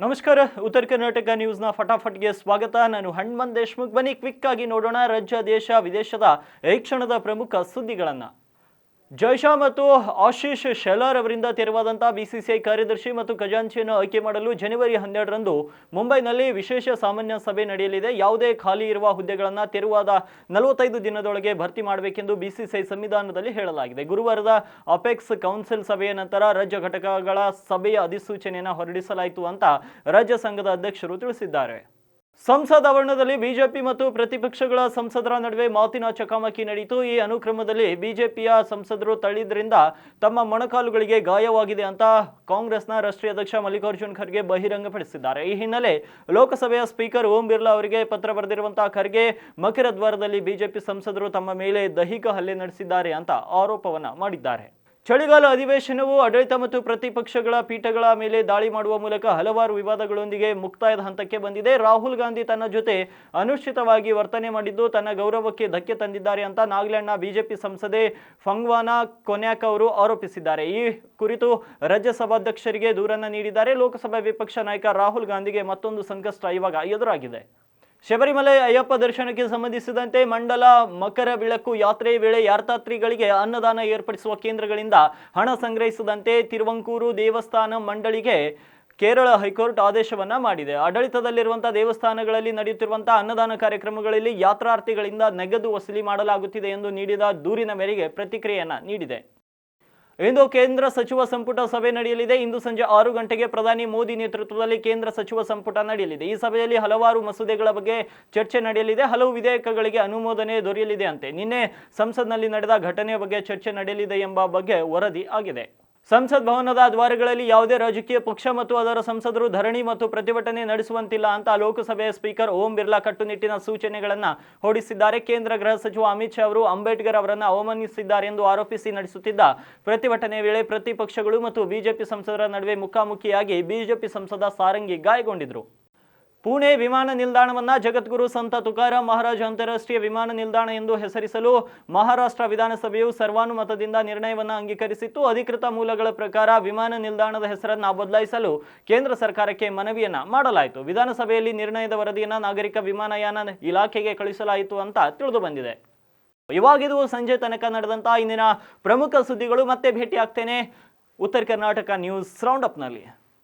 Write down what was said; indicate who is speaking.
Speaker 1: ನಮಸ್ಕಾರ. ಉತ್ತರ ಕರ್ನಾಟಕ ನ್ಯೂಸ್ನ ಫಟಾಫಟ್ಗೆ ಸ್ವಾಗತ. ನಾನು ಹಣ್ಮನ್ ದೇಶ್ಮುಖ್. ಬನ್ನಿ ಕ್ವಿಕ್ ಆಗಿ ನೋಡೋಣ. ರಾಜ್ಯ, ದೇಶ, ವಿದೇಶದ ಈ ಕ್ಷಣದ ಪ್ರಮುಖ ಸುದ್ದಿಗಳನ್ನ. ಜೈಶಾ ಮತ್ತು ಆಶೀಶ್ ಶೆಲಾರ್ ಅವರಿಂದ ತೆರವಾದಂತಹ ಬಿಸಿಸಿಐ ಕಾರ್ಯದರ್ಶಿ ಮತ್ತು ಖಜಾಂಚಿಯನ್ನು ಆಯ್ಕೆ ಮಾಡಲು ಜನವರಿ ಹನ್ನೆರಡರಂದು ಮುಂಬೈನಲ್ಲಿ ವಿಶೇಷ ಸಾಮಾನ್ಯ ಸಭೆ ನಡೆಯಲಿದೆ. ಯಾವುದೇ ಖಾಲಿ ಇರುವ ಹುದ್ದೆಗಳನ್ನು ತೆರವಾದ ನಲವತ್ತೈದು ದಿನದೊಳಗೆ ಭರ್ತಿ ಮಾಡಬೇಕೆಂದು ಬಿಸಿಸಿಐ ಸಂವಿಧಾನದಲ್ಲಿ ಹೇಳಲಾಗಿದೆ. ಗುರುವಾರದ ಅಪೆಕ್ಸ್ ಕೌನ್ಸಿಲ್ ಸಭೆಯ ನಂತರ ರಾಜ್ಯ ಘಟಕಗಳ ಸಭೆಯ ಅಧಿಸೂಚನೆಯನ್ನು ಹೊರಡಿಸಲಾಯಿತು ಅಂತ ರಾಜ್ಯ ಸಂಘದ ಅಧ್ಯಕ್ಷರು ತಿಳಿಸಿದ್ದಾರೆ. ಸಂಸತ್ ಆವರಣದಲ್ಲಿ ಬಿಜೆಪಿ ಮತ್ತು ಪ್ರತಿಪಕ್ಷಗಳ ಸಂಸದರ ನಡುವೆ ಮಾತಿನ ಚಕಮಕಿ ನಡೆಯಿತು ಈ ಅನುಕ್ರಮದಲ್ಲಿ ಬಿಜೆಪಿಯ ಸಂಸದರು ತಳ್ಳಿದ್ರಿಂದ ತಮ್ಮ ಮೊಣಕಾಲುಗಳಿಗೆ ಗಾಯವಾಗಿದೆ ಅಂತ ಕಾಂಗ್ರೆಸ್ನ ರಾಷ್ಟ್ರೀಯ ಅಧ್ಯಕ್ಷ ಮಲ್ಲಿಕಾರ್ಜುನ್ ಖರ್ಗೆ ಬಹಿರಂಗಪಡಿಸಿದ್ದಾರೆ. ಈ ಹಿನ್ನೆಲೆ ಲೋಕಸಭೆಯ ಸ್ಪೀಕರ್ ಓಂ ಬಿರ್ಲಾ ಅವರಿಗೆ ಪತ್ರ ಬರೆದಿರುವಂತಹ ಖರ್ಗೆ ಮಕರ ದ್ವಾರದಲ್ಲಿ ಬಿಜೆಪಿ ಸಂಸದರು ತಮ್ಮ ಮೇಲೆ ದೈಹಿಕ ಹಲ್ಲೆ ನಡೆಸಿದ್ದಾರೆ ಅಂತ ಆರೋಪವನ್ನ ಮಾಡಿದ್ದಾರೆ. ಚಳಿಗಾಲ ಅಧಿವೇಶನವು ಆಡಳಿತ ಮತ್ತು ಪ್ರತಿಪಕ್ಷಗಳ ಪೀಠಗಳ ಮೇಲೆ ದಾಳಿ ಮಾಡುವ ಮೂಲಕ ಹಲವಾರು ವಿವಾದಗಳೊಂದಿಗೆ ಮುಕ್ತಾಯದ ಹಂತಕ್ಕೆ ಬಂದಿದೆ. ರಾಹುಲ್ ಗಾಂಧಿ ತನ್ನ ಜೊತೆ ಅನುಚಿತವಾಗಿ ವರ್ತನೆ ಮಾಡಿದ್ದು ತನ್ನ ಗೌರವಕ್ಕೆ ಧಕ್ಕೆ ತಂದಿದ್ದಾರೆ ಅಂತ ನಾಗಾಲ್ಯಾಂಡ್ನ ಬಿಜೆಪಿ ಸಂಸದೆ ಫಂಗ್ವಾನಾ ಕೊನ್ಯಾಕ್ ಅವರು ಆರೋಪಿಸಿದ್ದಾರೆ. ಈ ಕುರಿತು ರಾಜ್ಯಸಭಾಧ್ಯಕ್ಷರಿಗೆ ದೂರನ್ನು ನೀಡಿದ್ದಾರೆ. ಲೋಕಸಭಾ ವಿಪಕ್ಷ ನಾಯಕ ರಾಹುಲ್ ಗಾಂಧಿಗೆ ಮತ್ತೊಂದು ಸಂಕಷ್ಟ ಇವಾಗ ಎದುರಾಗಿದೆ. ಶಬರಿಮಲೆ ಅಯ್ಯಪ್ಪ ದರ್ಶನಕ್ಕೆ ಸಂಬಂಧಿಸಿದಂತೆ ಮಂಡಲ ಮಕರ ವಿಳಕು ಯಾತ್ರೆ ವೇಳೆ ಯಾತ್ರಾತ್ರಿಗಳಿಗೆ ಅನ್ನದಾನ ಏರ್ಪಡಿಸುವ ಕೇಂದ್ರಗಳಿಂದ ಹಣ ಸಂಗ್ರಹಿಸದಂತೆ ತಿರುವಂಕೂರು ದೇವಸ್ಥಾನ ಮಂಡಳಿಗೆ ಕೇರಳ ಹೈಕೋರ್ಟ್ ಆದೇಶವನ್ನ ಮಾಡಿದೆ. ಆಡಳಿತದಲ್ಲಿರುವಂತಹ ದೇವಸ್ಥಾನಗಳಲ್ಲಿ ನಡೆಯುತ್ತಿರುವಂತಹ ಅನ್ನದಾನ ಕಾರ್ಯಕ್ರಮಗಳಲ್ಲಿ ಯಾತ್ರಾರ್ಥಿಗಳಿಂದ ನಗದು ವಸೂಲಿ ಮಾಡಲಾಗುತ್ತಿದೆ ಎಂದು ನೀಡಿದ ದೂರಿನ ಮೇರೆಗೆ ಪ್ರತಿಕ್ರಿಯೆಯನ್ನ ನೀಡಿದೆ. ಇಂದು ಕೇಂದ್ರ ಸಚಿವ ಸಂಪುಟ ಸಭೆ ನಡೆಯಲಿದೆ. ಇಂದು ಸಂಜೆ ಆರು ಗಂಟೆಗೆ ಪ್ರಧಾನಿ ಮೋದಿ ನೇತೃತ್ವದಲ್ಲಿ ಕೇಂದ್ರ ಸಚಿವ ಸಂಪುಟ ನಡೆಯಲಿದೆ. ಈ ಸಭೆಯಲ್ಲಿ ಹಲವಾರು ಮಸೂದೆಗಳ ಬಗ್ಗೆ ಚರ್ಚೆ ನಡೆಯಲಿದೆ. ಹಲವು ವಿಧೇಯಕಗಳಿಗೆ ಅನುಮೋದನೆ ದೊರೆಯಲಿದೆ ಅಂತೆ. ನಿನ್ನೆ ಸಂಸತ್ನಲ್ಲಿ ನಡೆದ ಘಟನೆ ಬಗ್ಗೆ ಚರ್ಚೆ ನಡೆಯಲಿದೆ ಎಂಬ ಬಗ್ಗೆ ವರದಿ ಆಗಿದೆ. ಸಂಸತ್ ಭವನದ ದ್ವಾರಗಳಲ್ಲಿ ಯಾವುದೇ ರಾಜಕೀಯ ಪಕ್ಷ ಮತ್ತು ಅದರ ಸಂಸದರು ಧರಣಿ ಮತ್ತು ಪ್ರತಿಭಟನೆ ನಡೆಸುವಂತಿಲ್ಲ ಅಂತ ಲೋಕಸಭೆಯ ಸ್ಪೀಕರ್ ಓಂ ಬಿರ್ಲಾ ಕಟ್ಟುನಿಟ್ಟಿನ ಸೂಚನೆಗಳನ್ನು ಹೊಡಿಸಿದ್ದಾರೆ. ಕೇಂದ್ರ ಗೃಹ ಸಚಿವ ಅಮಿತ್ ಶಾ ಅವರು ಅಂಬೇಡ್ಕರ್ ಅವರನ್ನು ಅವಮಾನಿಸಿದ್ದಾರೆ ಎಂದು ಆರೋಪಿಸಿ ನಡೆಸುತ್ತಿದ್ದ ಪ್ರತಿಭಟನೆ ವೇಳೆ ಪ್ರತಿಪಕ್ಷಗಳು ಮತ್ತು ಬಿಜೆಪಿ ಸಂಸದರ ನಡುವೆ ಮುಖಾಮುಖಿಯಾಗಿ ಬಿಜೆಪಿ ಸಂಸದ ಸಾರಂಗಿ ಗಾಯಗೊಂಡಿದ್ರು. ಪುಣೆ ವಿಮಾನ ನಿಲ್ದಾಣವನ್ನು ಜಗದ್ಗುರು ಸಂತ ತುಕಾರಾಮ್ ಮಹಾರಾಜ ಅಂತಾರಾಷ್ಟ್ರೀಯ ವಿಮಾನ ನಿಲ್ದಾಣ ಎಂದು ಹೆಸರಿಸಲು ಮಹಾರಾಷ್ಟ್ರ ವಿಧಾನಸಭೆಯು ಸರ್ವಾನುಮತದಿಂದ ನಿರ್ಣಯವನ್ನು ಅಂಗೀಕರಿಸಿತ್ತು. ಅಧಿಕೃತ ಮೂಲಗಳ ಪ್ರಕಾರ ವಿಮಾನ ನಿಲ್ದಾಣದ ಹೆಸರನ್ನು ಬದಲಾಯಿಸಲು ಕೇಂದ್ರ ಸರ್ಕಾರಕ್ಕೆ ಮನವಿಯನ್ನ ಮಾಡಲಾಯಿತು. ವಿಧಾನಸಭೆಯಲ್ಲಿ ನಿರ್ಣಯದ ವರದಿಯನ್ನು ನಾಗರಿಕ ವಿಮಾನಯಾನ ಇಲಾಖೆಗೆ ಕಳುಹಿಸಲಾಯಿತು ಅಂತ ತಿಳಿದು ಬಂದಿದೆ. ಇವಾಗಿದು ಸಂಜೆ ತನಕ ನಡೆದಂತಹ ಇಂದಿನ ಪ್ರಮುಖ ಸುದ್ದಿಗಳು ಮತ್ತೆ ಭೇಟಿಯಾಗ್ತೇನೆ. ಉತ್ತರ ಕರ್ನಾಟಕ ನ್ಯೂಸ್ ರೌಂಡ್ ಅಪ್ನಲ್ಲಿ.